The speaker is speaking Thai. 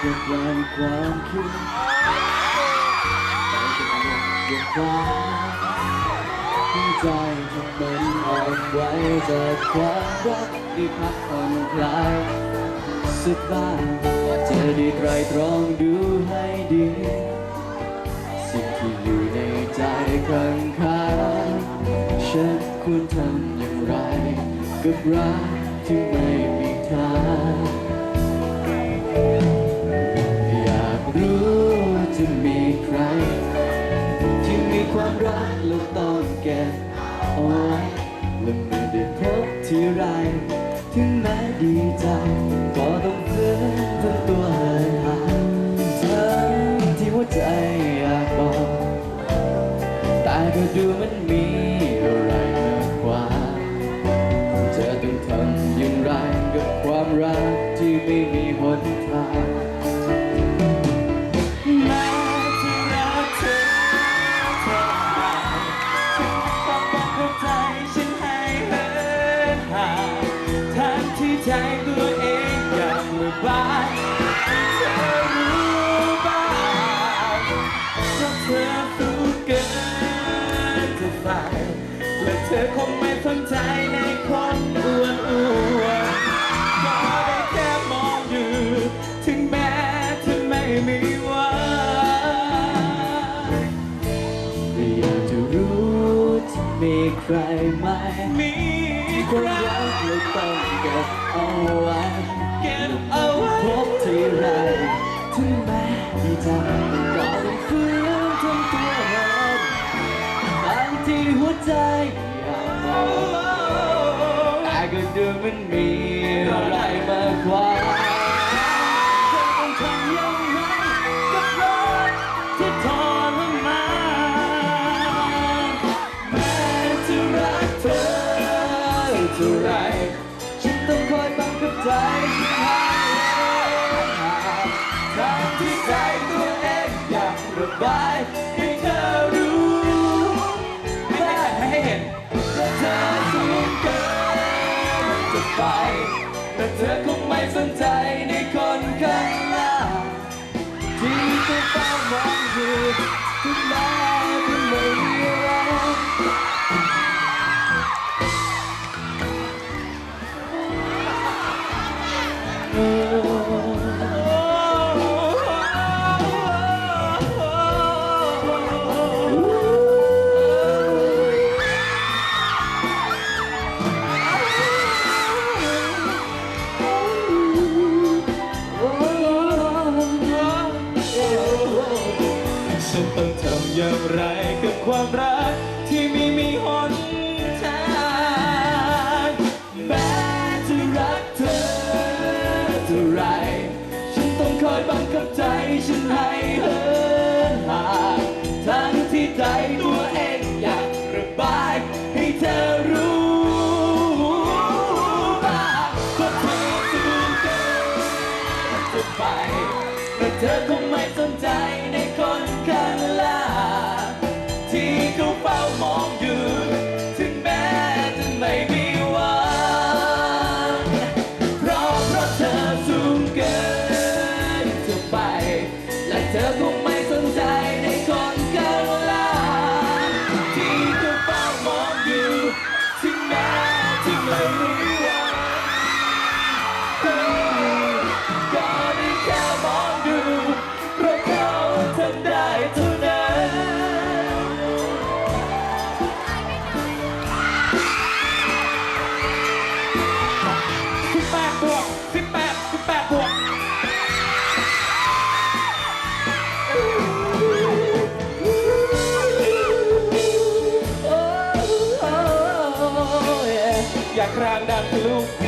อย่าแปลงความคิดแต่ฉันอยากเก็บใจทำเป็นเอนไหวจากความรักที่พักผ่อนคลายสุดบ้างจะได้ไตรตรองดูให้ดี สิ่งที่อยู่ในใจข้างข้างฉันควรทำอย่างไร กับรักที่ไม่มีทาง ความรักแล้วต้องเก็บเอาไว้และเมื่อได้พบที่ไร ถึงแม้ดีใจ ก็ต้องเพื่อนทำตัวเหินห่างทั้งที่หัวใจอยากบอกแต่ก็ดูมันมีอะไรมากกว่าจะต้องทำอย่างไรกับความรักที่ไม่มีหนทาง บายเธอรู้บ้างเพราะเธอฟูเกินจะไปและเธอคงไม่สนใจในคนอ้วนอ้วนก็ได้แค่มองอยู่ถึงแม้เธอไม่มีหวันอยากจะรู้จะมีใครไหม เราต้องเก็บเอาไว้เก็บเอาไว้พบทีไรถึงแม้ดีใจก็ต้อนฝืนทำตัวเหินบางที่หัวใจอยากบอกแต่ก็ดูมันมีอะไรมา เท่าไรฉันต้องคอยบังคับใจฉันหาทางที่ใจตัวเองอยากระบายให้เธอรู้ไม่ได้ให้เห็นว่าเธอสูงเกินจะไป แต่เธอคงไม่สนใจ อย่างไรกับความรักที่ไม่มีหนทางแม้จะรักเธอเท่าไร ฉันต้องคอยบังคับใจฉันให้เธอ โอ้